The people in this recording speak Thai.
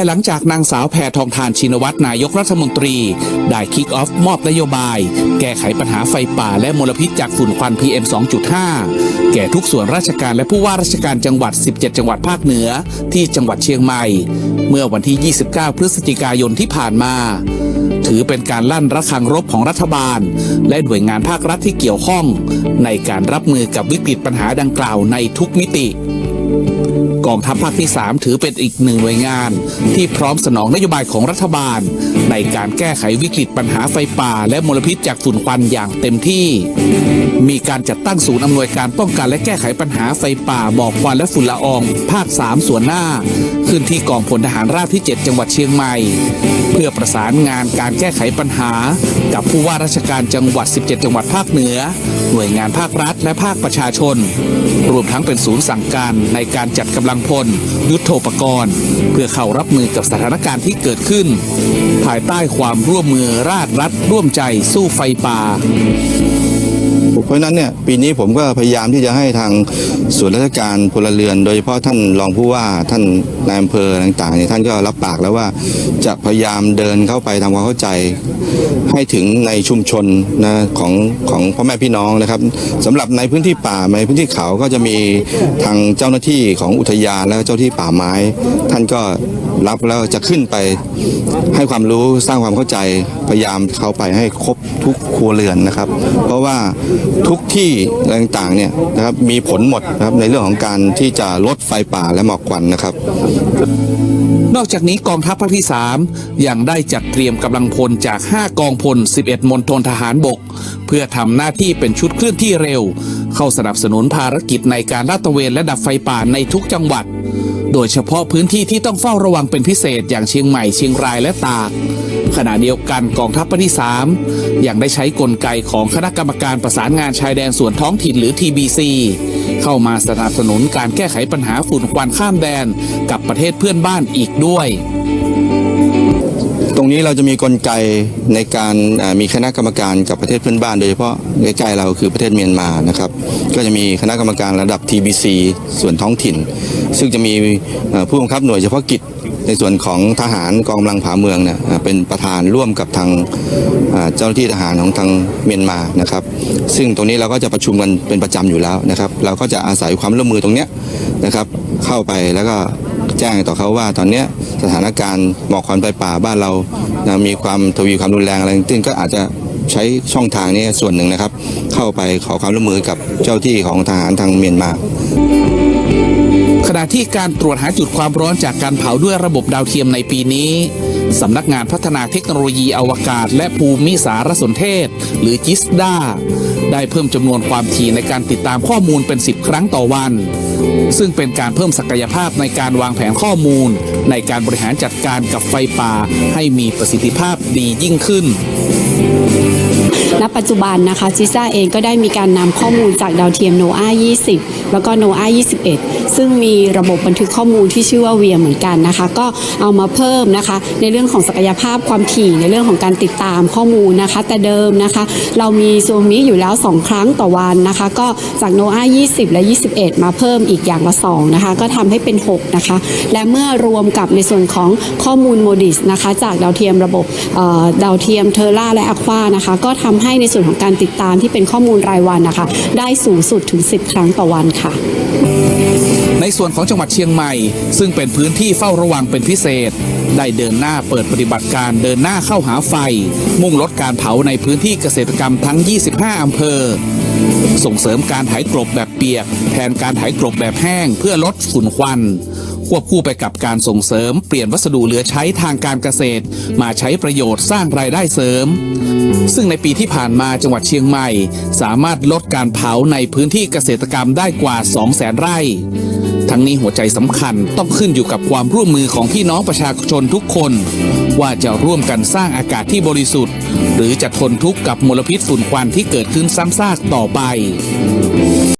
ายหลังจากนางสาวแพทองทานชินวัตรนายกรัฐมนตรี ได้คิกออฟมอบนโยบาย แก้ไขปัญหาไฟป่าและมลพิษจากฝุ่นควัน PM 2.5 แก่ทุกส่วนราชการและผู้ว่าราชการจังหวัด 17 จังหวัดภาคเหนือ ที่จังหวัดเชียงใหม่ เมื่อวันที่ 29 พฤศจิกายนที่ผ่านมา ถือเป็นการลั่นระฆังรบของรัฐบาล และหน่วยงานภาครัฐที่เกี่ยวข้อง ในการรับมือกับวิกฤตปัญหาดังกล่าวในทุกมิติ กองทัพภาคที่ 3 ถือเป็นอีกหนึ่งหน่วยงาน ที่พร้อมสนองนโยบายของรัฐบาล ในการแก้ไขวิกฤตปัญหาไฟป่า และมลพิษจากฝุ่นควันอย่างเต็มที่ มีการจัดตั้งศูนย์อำนวยการป้องกันและแก้ไขปัญหาไฟป่าหมอกควันและฝุ่นละออง ภาค 3 ส่วนหน้า ขึ้นที่กองพลทหารราบที่ 7 จังหวัดเชียงใหม่ เพื่อประสานงานการแก้ไขปัญหา กับผู้ว่าราชการจังหวัด 17 จังหวัดภาคเหนือ หน่วยงานภาครัฐและภาคประชาชน รวมทั้งเป็นศูนย์สั่งการในการจัดกำลังดังพล ยุทโธปกรณ์ เพื่อเข้ารับมือกับสถานการณ์ที่เกิดขึ้น ภายใต้ความร่วมมือราชรัฐร่วมใจสู้ไฟป่า เพราะนั้นเนี่ยปีนี้ผมก็พยายามที่จะให้ทางส่วนราชการพลเรือน โดยเฉพาะท่านรองผู้ว่าท่านนายอำเภอต่างๆเนี่ยท่านก็รับปากแล้วว่าจะพยายามเดินเข้าไปทำความเข้าใจ ให้ถึงในชุมชนนะของของพ่อแม่พี่น้องนะครับสำหรับในพื้นที่ป่าในพื้นที่เขาก็จะมีทางเจ้าหน้าที่ของอุทยานและเจ้าที่ป่าไม้ ท่านก็ รับแล้วจะขึ้นไปให้ความรู้สร้างความเข้าใจพยายามเข้าไปให้ครบทุกครัวเรือนนะครับ เพราะว่าทุกที่ต่างๆเนี่ยนะครับมีผลหมดนะครับในเรื่องของการที่จะลดไฟป่าและหมอกควันนะครับ นอกจากนี้กองทัพภาคที่ 3 ยังได้จัดเตรียมกำลังพลจาก 5 กองพล 11 มณฑลทหารบก เพื่อทำหน้าที่เป็นชุดเคลื่อนที่เร็ว เข้าสนับสนุนภารกิจในการลาดตระเวนและดับไฟป่าในทุกจังหวัด โดยเฉพาะพื้นที่ที่ต้องเฝ้าระวังเป็นพิเศษอย่างเชียงใหม่เชียงรายและตาก ขณะเดียวกันกองทัพภาคที่ 3 ยังได้ใช้กลไกของคณะกรรมการประสานงานชายแดนส่วนท้องถิ่นหรือ TBC เข้ามาสนับสนุนการแก้ไขปัญหาฝุ่นควันข้ามแดนกับประเทศเพื่อนบ้านอีกด้วย รงนี้เราจะมีกลไกในการมีคณะกรรมการกับประเทศเพื่อนบ้านโดยเฉพาะใกล้ๆเราคือประเทศเมียนมานะครับก็จะมีคณะกรรมการระดับ TBC ส่วนท้องถิ่น ซึ่งจะมีผู้บังคับหน่วยเฉพาะกิจในส่วนของทหารกองกำลังผาเมืองเนี่ยเป็นประธานร่วมกับทางเจ้าหน้าที่ทหารของทางเมียนมานะครับ ซึ่งตรงนี้เราก็จะประชุมกันเป็นประจำอยู่แล้วนะครับ เราก็จะอาศัยความร่วมมือตรงเนี้ยนะครับเข้าไปแล้วก็ แจ้งต่อเขาว่า ตอนนี้สถานการณ์หมอกควันไฟป่าบ้านเรานะมีความทวีความรุนแรงอะไรต่างๆก็อาจจะใช้ช่องทางนี้ส่วนหนึ่งนะครับ เข้าไปขอความร่วมมือกับเจ้าที่ของทหารทางเมียนมาขณะที่การตรวจหาจุดความร้อนจากการเผาด้วยระบบดาวเทียมในปีนี้ สำนักงานพัฒนาเทคโนโลยีอวกาศ และภูมิสารสนเทศ หรือจิสดาได้เพิ่มจำนวนความถี่ในการติดตามข้อมูลเป็น 10 ครั้งต่อวัน ซึ่งเป็นการเพิ่มศักยภาพในการวางแผนข้อมูล ในการบริหารจัดการกับไฟป่าให้มีประสิทธิภาพดียิ่งขึ้น ณปัจจุบันนะคะจิซ่าเองก็ได้มีการนำข้อมูลจากดาวเทียมโนอา20 แล้วก็โนอา21 ซึ่งมีระบบบันทึกข้อมูลที่ชื่อว่าเวียเหมือนกันนะคะ ก็เอามาเพิ่มนะคะ ในเรื่องของศักยภาพความถี่ในเรื่องของการติดตามข้อมูลนะคะ แต่เดิมนะคะ เรามีโซมิอยู่แล้ว 2 ครั้งต่อวันนะคะ ก็จากโนอา20 และ 21 มาเพิ่มอีกอย่างละ2นะคะ ก็ทำให้เป็น 6 นะคะ และเมื่อรวมกับในส่วนของข้อมูลโมดิสนะคะ จากดาวเทียมระบบดาวเทียมเทอร่าและอควานะคะ ก็ทำให้ในส่วนของการติดตามที่เป็นข้อมูลรายวันนะคะ ได้สูงสุดถึง 10 ครั้งต่อวันค่ะ ในส่วนของจังหวัดเชียงใหม่ ซึ่งเป็นพื้นที่เฝ้าระวังเป็นพิเศษ ได้เดินหน้าเปิดปฏิบัติการเดินหน้าเข้าหาไฟ มุ่งลดการเผาในพื้นที่เกษตรกรรมทั้ง 25 อำเภอ ส่งเสริมการไถกลบแบบเปียก แทนการไถกลบแบบแห้งเพื่อลดฝุ่นควัน ควบคู่ไปกับการส่งเสริม เปลี่ยนวัสดุเหลือใช้ทางการเกษตร มาใช้ประโยชน์สร้างรายได้เสริม ซึ่งในปีที่ผ่านมาจังหวัดเชียงใหม่ สามารถลดการเผาในพื้นที่เกษตรกรรมได้กว่า 200,000 ไร่ ทั้งนี้หัวใจสำคัญต้องขึ้นอยู่กับความร่วมมือของพี่น้องประชาชนทุกคน ว่าจะร่วมกันสร้างอากาศที่บริสุทธิ์ หรือจะทนทุกข์กับมลพิษฝุ่นควันที่เกิดขึ้นซ้ำซากต่อไป